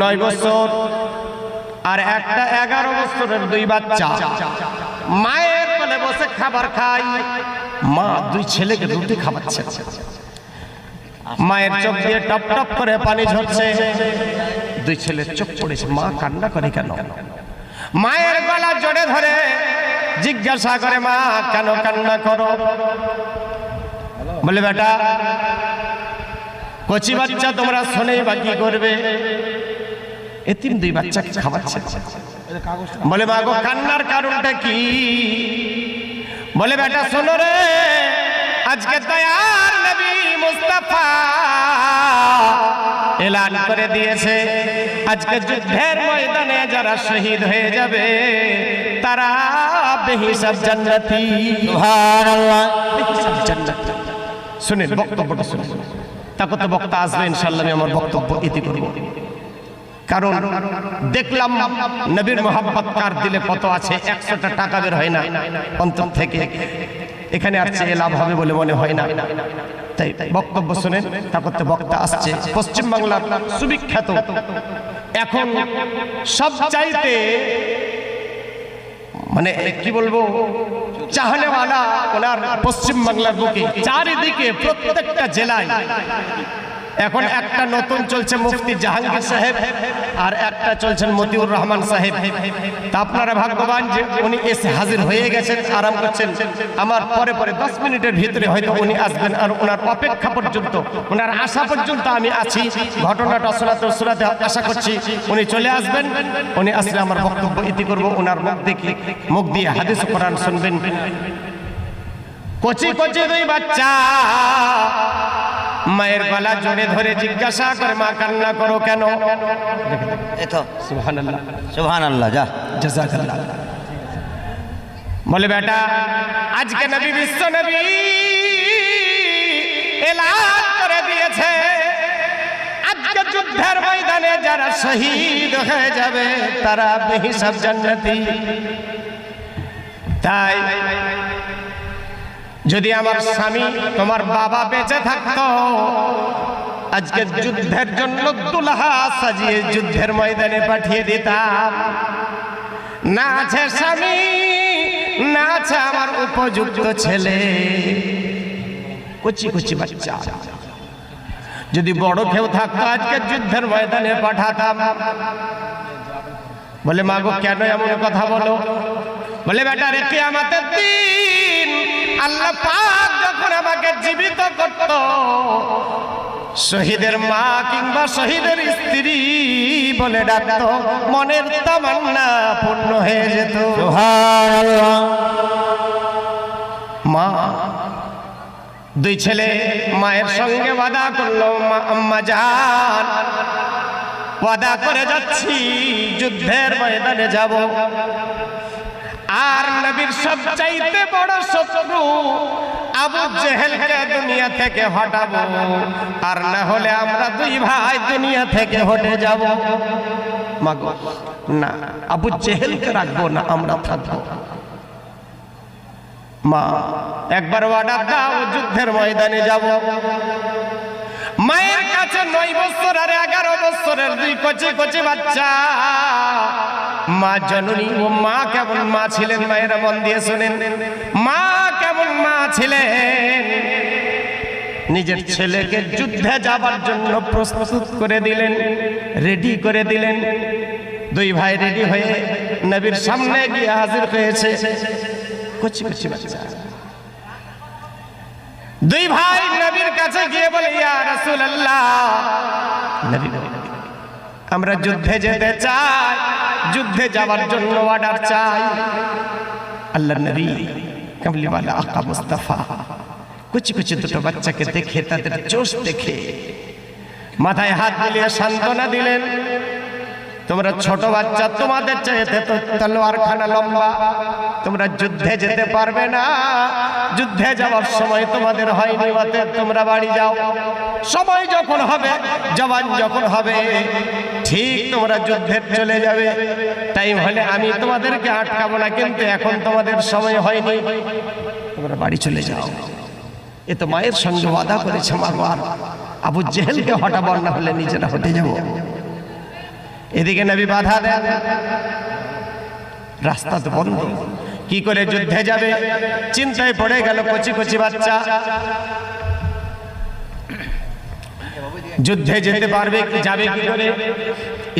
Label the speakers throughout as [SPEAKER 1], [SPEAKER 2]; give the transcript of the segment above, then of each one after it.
[SPEAKER 1] নয় বছর আর একটা এগারো বছরের দুই বাচ্চা। মায়ের কোলে বসে খাবার খাই। মা দুই ছেলেকে রুটি খাওয়াচ্ছে। মায়ের চোখ দিয়ে টপ টপ করে পানি ঝরছে। দুই ছেলের চোখ পড়েছে মা কান্না করে কেন? মায়ের গলা জড়ে ধরে জিজ্ঞাসা করে, মা, কেন কান্না করো? বলে, বেটা, কচি বাচ্চা তোমরা শোনেই বা কি করবে? এতিম দুই বাচ্চাকে খাওয়াচ্ছে? বলে মা গো কান্নার কারণটা কি? বলে বেটা শোনো রে আজকে দয়ার নবী মুস্তাফা এলান করে দিয়েছে। আজকে যুদ্ধের ময়দানে যারা শহীদ হয়ে যাবে তারা বেহিসাব জান্নাতি।
[SPEAKER 2] সুবহানাল্লাহ।
[SPEAKER 1] বেহিসাব জান্নাতি। শুনেন বক্তব্যটা শুনেন। তারপর তো বক্তা আসবে ইনশাল্লাহ আমি আমার বক্তব্য ইতি করব। কারণ দেখলাম নবীর মোহাম্মত কার দিলে কত আছে? একশোটা টাকা বের হয় না। অন্তর থেকে এখানে চেয়ে লাভ হবে বলে মনে হয় না। তাই বক্তব্য শুনেন, তারপর তো বক্তা আসছে। পশ্চিমবাংলার সুবিখ্যাত, এখন সব চাইতে মানে কি বলব, চাহনেওয়ালা ওনার পশ্চিমবাংলার বুকে, চারিদিকে প্রত্যেকটা জেলায় এখন একটা নতুন চলছে মুফতি জাহাঙ্গীর সাহেব আর একটা চলছেন মতিউর রহমান সাহেব। তা আপনারা ভাগ্যবান যে উনি এসে হাজির হয়ে গেছেন, আরাম করছেন। আমার পরে পরে দশ মিনিটের ভিতরে হয়তো উনি আসবেন আর ওনার অপেক্ষা পর্যন্ত, ওনার আশা পর্যন্ত আমি আছি। ঘটনাটা শোনাতে শোনাতে আশা করছি উনি চলে আসবেন। উনি আসলে আমার বক্তব্য ইতি করব ওনার মুখ দেখে, মুখ দিয়ে হাদিস কোরআন শুনবেন। কচি কচি দুই বাচ্চা মায়ের গলা জড়ে ধরে জিজ্ঞাসা করে মা কান্না করো কেন?
[SPEAKER 2] যা।
[SPEAKER 1] বলে বেটা আজকে নবী বিশ্ব নবী এলান করে দিয়েছে। আজকে যুদ্ধের ময়দানে যারা শহীদ হয়ে যাবে তারা বেহিসাব জান্নাতি। তাই যদি আমার স্বামী তোমার বাবা বেঁচে থাকতো, আজকে যুদ্ধের জন্য দুলহা সাজিয়ে যুদ্ধের ময়দানে পাঠিয়ে দিতাম। না আছে স্বামী, না আছে আমার উপযুক্ত ছেলে। কচি কচি বাচ্চা। যদি বড় কেউ থাকতো, আজকে যুদ্ধের ময়দানে পাঠাতাম। বলে, মাগো, কেন এমন কথা বলো? বলে, বেটা, রে আমাদের দিন আল্লাহ পাক যখন আমাকে জীবিত করত শহীদের মা কিংবা শহীদের স্ত্রী বলে ডাকত মনের তামান্না পূর্ণ হয়ে যেত। মা দুই ছেলে মায়ের সঙ্গে ওয়াদা করল মা আম্মা জান ওয়াদা করে যাচ্ছি যুদ্ধের ময়দানে যাব। আর নবীর সবচাইতে বড় শত্রু আবু জেহেলকে দুনিয়া থেকে হটাবো। আর না হলে আমরা দুই ভাই দুনিয়া থেকে হটে যাব। না, আবু জেহেলকে রাখব না, আমরা থাকব। মা, একবার অর্ডার দাও, যুদ্ধের ময়দানে যাব। মায়ের কাছে নয় বছর আর এগারো বছরের দুই কচি কচি বাচ্চা। মা জননী ও মা কেমন মা ছিলেন মায়েরা মন দিয়ে শোনেন। মা কেমন মা ছিলেন? নিজের ছেলেকে যুদ্ধে যাবার জন্য প্রস্তুত করে দিলেন রেডি করে দিলেন। দুই ভাই রেডি হয়ে নবীর সামনে গিয়ে হাজির হয়েছে। বাচ্চা। দুই ভাই নবীর কাছে গিয়ে বলে ইয়া রাসূলুল্লাহ। নবী, আমরা যুদ্ধে যেতে চাই, যুদ্ধে যাওয়ার জন্য অর্ডার চাই। আল্লাহ নবী কামলিওয়ালা আকা মুস্তাফা, কুচি কুচি দুটো বাচ্চাকে দেখে তাদের জোশ দেখে মাথায় হাত দিলে সান্ত্বনা দিলেন। তোমরা ছোট বাচ্চা তোমাদের চাইতে তো তলোয়ার খানা লম্বা। তোমরা যুদ্ধে যেতে পারবে না। যুদ্ধে যাওয়ার সময় তোমাদের হয়নি অতএব তোমরা বাড়ি যাও। সময় যখন হবে, জবান যখন হবে, ঠিক তোমরা যুদ্ধে চলে যাবে। টাইম হলে আমি তোমাদেরকে আটকাবো না, কিন্তু এখন তোমাদের সময় হয়নি। তোমরা বাড়ি চলে যাও। এ তো মায়ের সঙ্গে ওয়াদা করেছে মাগো আর। আবু জেহেলকে হটাবার না হলে নিজেরা হটে যাব। এদিকে নবী বাধা দেন। রাস্তা তো বন্ধ। কি করে যুদ্ধে যাবে? চিন্তায় পড়ে গেল কচি কচি বাচ্চা। যুদ্ধে যেতে পারবে কি, যাবে কি করে?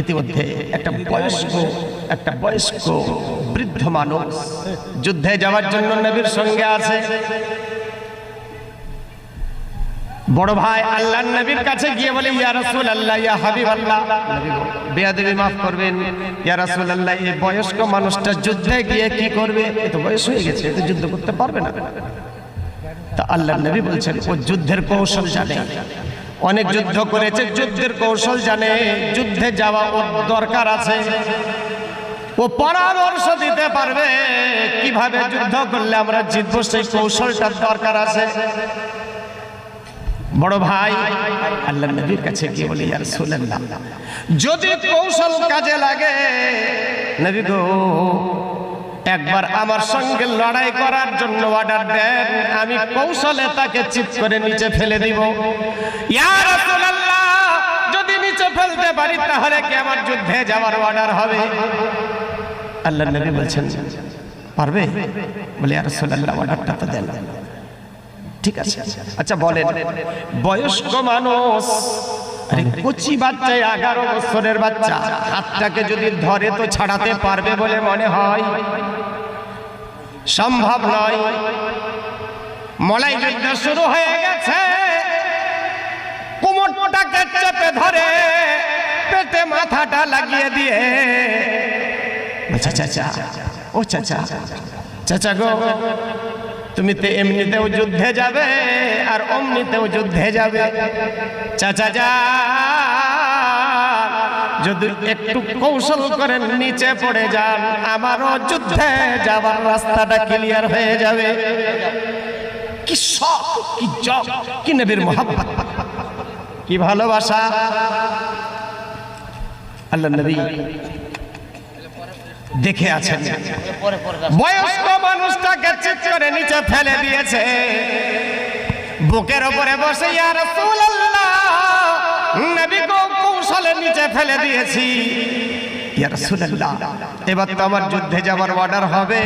[SPEAKER 1] ইতিমধ্যে একটা বয়স্ক একটা বয়স্ক বৃদ্ধ মানুষ যুদ্ধে যাওয়ার জন্য নবীর সঙ্গে আছে। বড় ভাই আল্লাহ নবীর কাছে গিয়ে বলে, ইয়া রাসূল আল্লাহ ইয়া হাবিব আল্লাহ বেয়াদবি মাফ করবেন। ইয়া রাসূল আল্লাহ এই বয়স্ক মানুষটা যুদ্ধে গিয়ে কি করবে? এ তো বয়স হয়ে গেছে, এ তো যুদ্ধ করতে পারবে না। তা আল্লাহ নবী বলছেন, ও যুদ্ধের কৌশল জানে। অনেক যুদ্ধ করেছে, যুদ্ধের কৌশল জানে। যুদ্ধে যাওয়া ওর দরকার আছে। ও পরামর্শ দিতে পারবে। কীভাবে যুদ্ধ করলে আমরা জিতবো, সেই কৌশলটার দরকার আছে। বড় ভাই আল্লাহ নবীর কাছে গিয়ে বলি আর শুনলেন না যদি কৌশল কাজে লাগে, নবী গো, একবার আমার সঙ্গে লড়াই করার জন্য অর্ডার দেন, আমি কৌশলে তাকে চিত করে নিচে ফেলে দিব। যদি নিচে ফেলতে পারি, তাহলে কি আমার যুদ্ধে যাওয়ার অর্ডার হবে? আল্লাহ নবী বলছেন, পারবে? বলে আর রাসূলুল্লাহ অর্ডারটা তো দেন। ঠিক আছে। আচ্ছা বলেন। বয়স্ক মানুষ কচি বাচ্চা এগারো বছরের বাচ্চা হাতটাকে যদি ধরে তো ছাড়াতে পারবে বলে মনে হয়? সম্ভব নয়। মলাই যুদ্ধ শুরু হয়ে গেছে। কুমোরটাকে চেপে ধরে পেটে মাথাটা লাগিয়ে দিয়ে। আচ্ছা চাচা ও চাচা। চাচা গো তুমি তো এমনিতেও যুদ্ধে যাবে, আর অমনিতেও যুদ্ধে যাবে। চাচা যা, যদি একটু কৌশল করেন, নিচে পড়ে যান। আমারও যুদ্ধে যাবার রাস্তাটা ক্লিয়ার হয়ে যাবে। কি শখ, কি জব কি নবীর মোহাম্মত কি ভালোবাসা। আল্লাহ নবী দেখে আছেন বয়স্ক মানুষটাকে চিৎ করে নিচে ফেলে দিয়েছে। বুকের উপরে বসে গো, কৌশলে নিচে ফেলে দিয়েছি। এবার তো আমার যুদ্ধে যাবার অর্ডার হবে।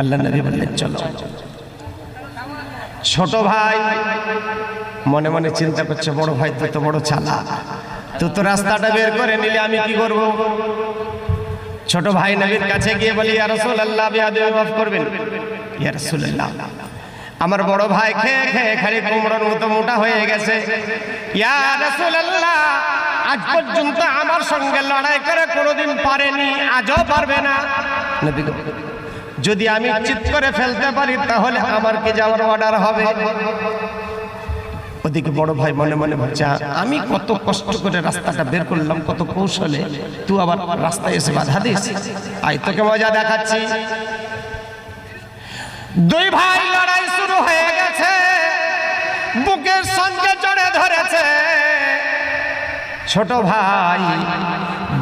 [SPEAKER 1] আল্লাহ নবী বললেন, চলো। ছোট ভাই, মনে মনে চিন্তা করছে, বড় ভাই তো বড় চালা তুই তো রাস্তাটা বের করে নিলে আমি কি করব? ছোট ভাই নবীর কাছে গিয়ে বলি, ইয়া রাসূলুল্লাহ বিয়াদবি মাফ করবেন। ইয়া রাসূলুল্লাহ। আমার বড় ভাই খেয়ে খেয়ে খালি কুমড়োর মতো মোটা হয়ে গেছে। ইয়া রাসূলুল্লাহ, আজ পর্যন্ত আমার সঙ্গে লড়াই করে কোনোদিন পারেনি, আজও পারবে না। নবী যদি আমি চিৎ করে ফেলতে পারি, তাহলে আমার কি যাওয়ার অর্ডার হবে? ওদিকে বড় ভাই মনে মনে ভাবছে, আমি কত কষ্ট করে রাস্তাটা বের করলাম, কত কৌশলে। তুই আবার রাস্তায় এসে বাধা দিস? আই তোকে মজা দেখাচ্ছি। দুই ভাই লড়াই শুরু হয়ে গেছে। বুকের সঙ্গে চড়ে ধরেছে। ছোট ভাই,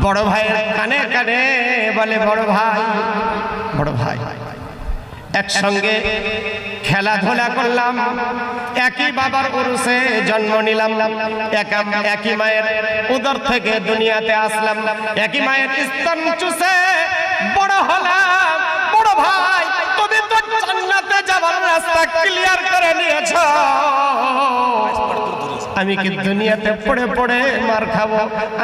[SPEAKER 1] বড় ভাইয়ের কানে কানে বলে, বড় ভাই বড় ভাই, একসঙ্গে খেলাধুলা করলাম। একই বাবার উরুসে জন্ম নিলাম। একা- একই মায়ের উদর থেকে দুনিয়াতে আসলাম। একই মায়ের স্তন চুষে বড় হলাম। বড় ভাই, তুমি তো জান্নাতে রাস্তা ক্লিয়ার করে আমি কি দুনিয়াতে পড়ে পড়ে মার খাব?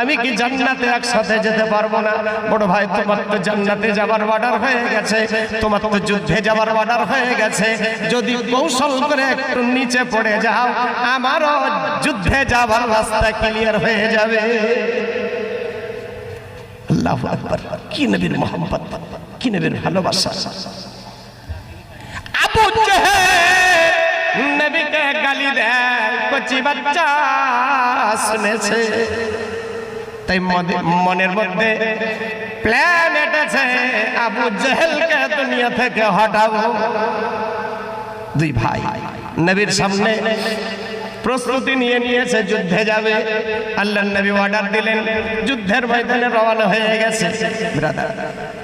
[SPEAKER 1] আমি কি জান্নাতে একসাথে যেতে পারব না? বড় ভাই, তোমার তো জান্নাতে যাবার অর্ডার হয়ে গেছে। তোমার তো যুদ্ধে যাবার অর্ডার হয়ে গেছে। যদি কৌশল করে একটু নিচে পড়ে যাও, আমারও যুদ্ধে যাবার রাস্তা ক্লিয়ার হয়ে যাবে। আল্লাহু কি নবীর মোহাম্মত কি নবীর ভালোবাসা? জেহেল নবীকে গালি দেয় কচি বাচ্চা শুনেছে তাই মনের মধ্যে প্ল্যান এটেছে আবু জেহেলকে দুনিয়া থেকে হটাবো দুই ভাই নবীর সামনে প্রস্তুতি নিয়ে নিয়েছে, যুদ্ধে যাবে। আল্লাহ নবী অর্ডার দিলেন, যুদ্ধের ময়দানে রওনা হয়ে গেছে।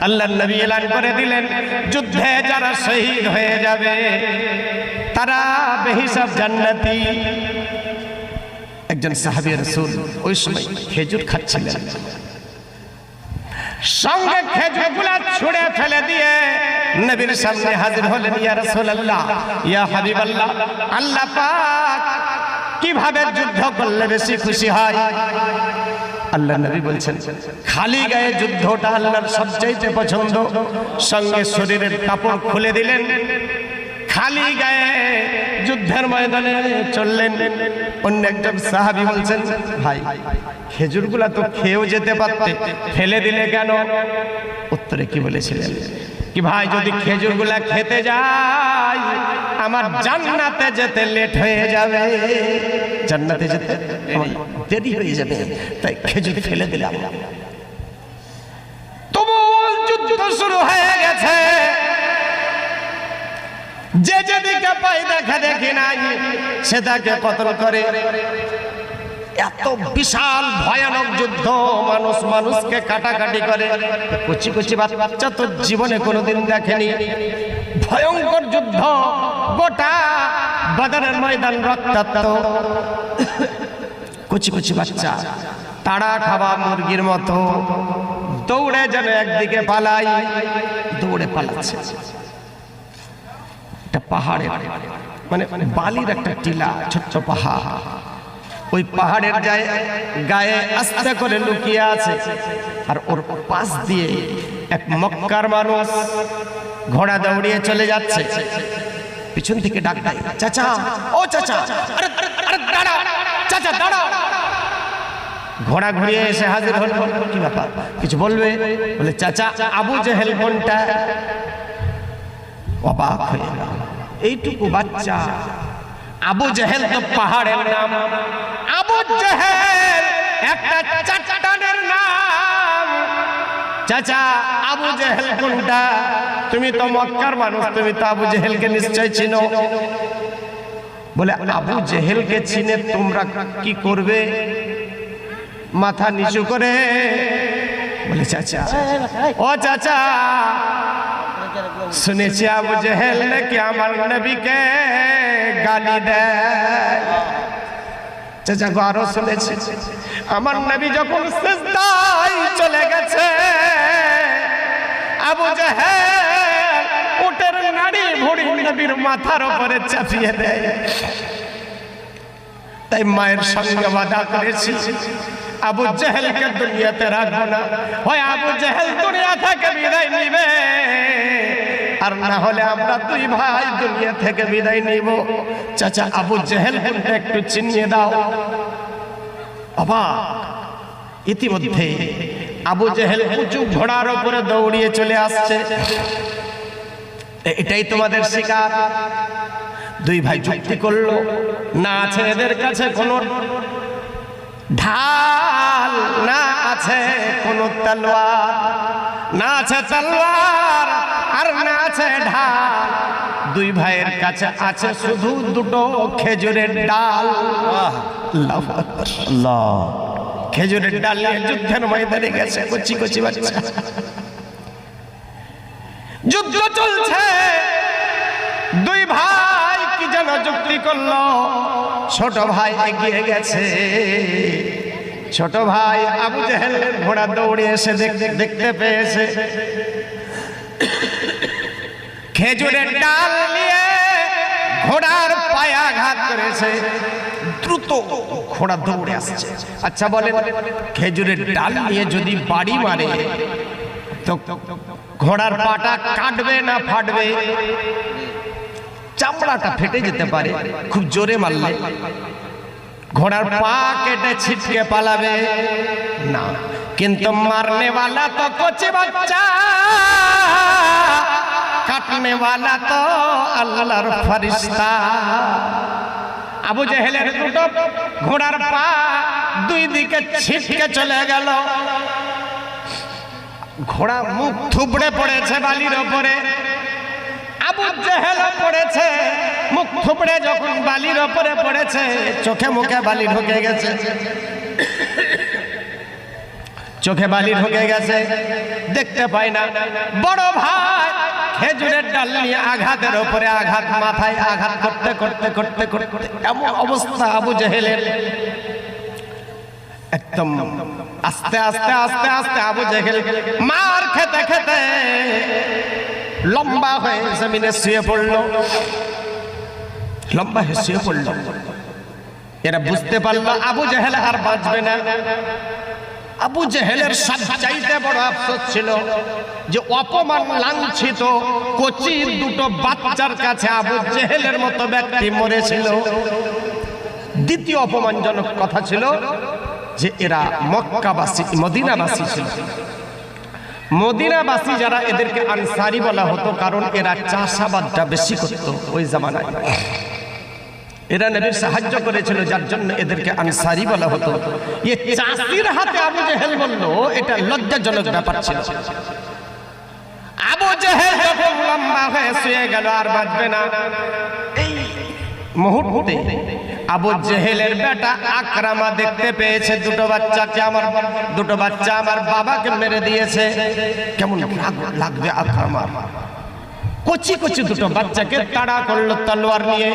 [SPEAKER 1] আল্লাহ নবী এলান করে দিলেন, যুদ্ধে যারা শহীদ হয়ে যাবে, তারা বেহিসাব জান্নাতি। একজন সাহাবী রাসূল ওই সময় খেজুর খাচ্ছিলেন। সঙ্গে খেজুরগুলা ছুঁড়ে ফেলে দিয়ে নবীর সামনে হাজির হলেন, ইয়া রাসূলুল্লাহ, ইয়া হাবিবাল্লাহ, আল্লাহ পাক কীভাবে যুদ্ধ করলে বেশি খুশি হয়? আল্লাহ নবী বলছেন, খালি গায়ে যুদ্ধটা আল্লাহর সবচাইতে পছন্দ। সঙ্গে শরীরের কাপড় খুলে দিলেন। খালি গায়ে যুদ্ধের ময়দানে চললেন। অন্য একজন সাহাবি বলছেন, ভাই, খেজুরগুলা তো খেয়েও যেতে পারতে। ফেলে দিলে কেন? উত্তরে কি বলেছিলেন কি ভাই যদি খেজুরগুলা খেতে যাই আমার জান্নাতে যেতে লেট হয়ে যাবে জান্নাতে যেতে দেরি হয়ে যাবে তাই খেজুর ফেলে দিলাম তুমুল যুদ্ধ শুরু হয়ে গেছে যে যেদিকে পাই দেখা দেখি নাই সে তাকে কতল করে এত বিশাল ভয়ানক যুদ্ধ, মানুষ মানুষকে কাটাকাটি করে। কচি কচি বাচ্চা তো জীবনে কোনোদিন দেখেনি। ভয়ঙ্কর যুদ্ধ, গোটা বাজারের ময়দান রক্তাক্ত। কচি কচি বাচ্চা, তাড়া খাওয়া মুরগির মতো। দৌড়ে যেন একদিকে পালাই, দৌড়ে পালাচ্ছে। একটা পাহাড়ের মানে বালির একটা টিলা, ছোট্ট পাহাড়। ওই পাহাড়ের গায়ে গায়ে আস্তে করে লুকিয়ে আছে। আর ওর পাশ দিয়ে এক মক্কার মানুষ ঘোড়া দৌড়িয়ে চলে যাচ্ছে। পিছন থেকে ডাক দেয়, চাচা, ও চাচা, আরে দাঁড়াও, চাচা, দাঁড়াও। ঘোড়া ঘুরিয়ে এসে হাজির হল। কি ব্যাপার? কিছু বলবে? বলে, চাচা, আবু জেহেল কোনটা? অবাক হয়ে এইটুকু বাচ্চা আবু জেহেল তো পাহাড়ের নাম। আবু জেহেল একটা চাটানের নাম। চাচা, আবু জেহেল কোনটা? তুমি তো মক্কার মানুষ, তুমি তো আবু জেহেলকে নিশ্চয় চিনো। বলে, আবু জেহেলকে চিনে তোমরা কি করবে? মাথা নিচু করে বলে, চাচা, ও চাচা শুনেছি আবু জেহেল নাকি আমার নবীকে গালি দেয়। চাচা গো আরও শুনেছি, আমার নবী যখন সিজদায় চলে গেছে, আবু জেহেল উটের নাড়ি ভুড়ি নবীর মাথার উপরে চাপিয়ে দেয়। তাই মায়ের সঙ্গে বাধা করেছি, আবু জেহেলকে দুনিয়াতে রাখব না। হয় আবু জেহেল দুনিয়া থেকে বিদায় নিবে। আর না হলে আমরা দুই ভাই দুনিয়া থেকে বিদায় নিব। চাচা আবু জেহেল একটু চিনিয়ে দাও। বাবা ইতিমধ্যে আবু জেহেল উঁচু ঘোড়ার উপরে দৌড়িয়ে চলে আসছে। এটাই তোমাদের শিকার। দুই ভাই যুক্তি করল, না আছে এদের কাছে কোনো ঢাল, না আছে কোনো তলোয়ার। না আছে তলোয়ার আর না আছে ঢাল। দুই ভাইয়ের কাছে আছে শুধু দুটো খেজুরের ডাল। খেজুরের ডাল যুদ্ধের ময়দানে গেছে কচি কচি বাচ্চা। যুদ্ধ চলছে। দুই ভাই কি যেন যুক্তি করল। ছোট ভাই এগিয়ে গেছে। ছোট ভাই আবু জেহেলের ঘোড়া দৌড়ে এসে দেখতে দেখতে পেয়েছে। খেজুরের ডাল নিয়ে ঘোড়ার পায়ে আঘাত করেছে। দ্রুত ঘোড়া দৌড়ে আসছে। আচ্ছা বলেন, খেজুরের ডাল নিয়ে যদি বাড়ি মারে, তো ঘোড়ার পাটা কাটবে না ফাটবে? চামড়াটা ফেটে যেতে পারে, খুব জোরে মারলে। ঘোড়ার পা কেটে ছিটকে পালাবে না কিন্তু মারনে वाला তো কচি বাচ্চা কাটনে वाला তো আল্লাহর ফরিস্তা আবু জেহেলের দুটো ঘোড়ার পা দুই দিকে ছিটকে চলে গেল ঘোড়া মুখ থুবড়ে পড়েছে বালির ওপরে আবু জেহেল পড়েছে, মুখ বালির ওপরে পড়েছে, চোখে মুখে বালি ঢুকে গেছে। চোখে বালি ঢুকে গেছে, দেখতে পাই না। বড় ভাই খেজুরের ডাল নিয়ে আঘাতের ওপরে আঘাত, মাথায় আঘাত করতে করতে করতে করতে এমন অবস্থা আবু জেহেলের। এক একদম আস্তে আস্তে আস্তে আস্তে আবু জেহেল মার খেতে খেতে লম্বা হয়ে জমিনে শুয়ে পড়ল। লম্বা হয়ে শুয়ে পড়ল। এরা বুঝতে পারল, আবু জেহেল আর বাঁচবে না। আবু জেহেলের সবচাইতে বড় আফসোস ছিল যে অপমান লাঞ্ছিত কচির দুটো বাচ্চার কাছে আবু জেহেলের মতো ব্যক্তি মরেছিল। দ্বিতীয় অপমানজনক কথা ছিল যে এরা মক্কাবাসী, মদিনাবাসী ছিল। মদিনাবাসী যারা এদেরকে আনসারি বলা হতো, কারণ এরা চাষাবাদটা বেশি করত ওই জামানায়। এরা নবীর সাহায্য করেছিল, যার জন্য এদেরকে আনসারি বলা হতো। এ চাষির হাতে আবু জেহেল বলল, এটা লজ্জাজনক ব্যাপার ছিল। আবু জেহেল যখন লম্বা হয়ে শুয়ে গেল, আর বাঁচবে না। এই মুহূর্তে আবু জেহেলের বেটা আকরামা দেখতে পেয়েছে দুটো বাচ্চাকে, আমার দুটো বাচ্চা আমার বাবাকে মেরে দিয়েছে। কেমন লাগবে আকরামার? কচি কচি দুটো বাচ্চাকে তাড়া করল, তলোয়ার নিয়ে।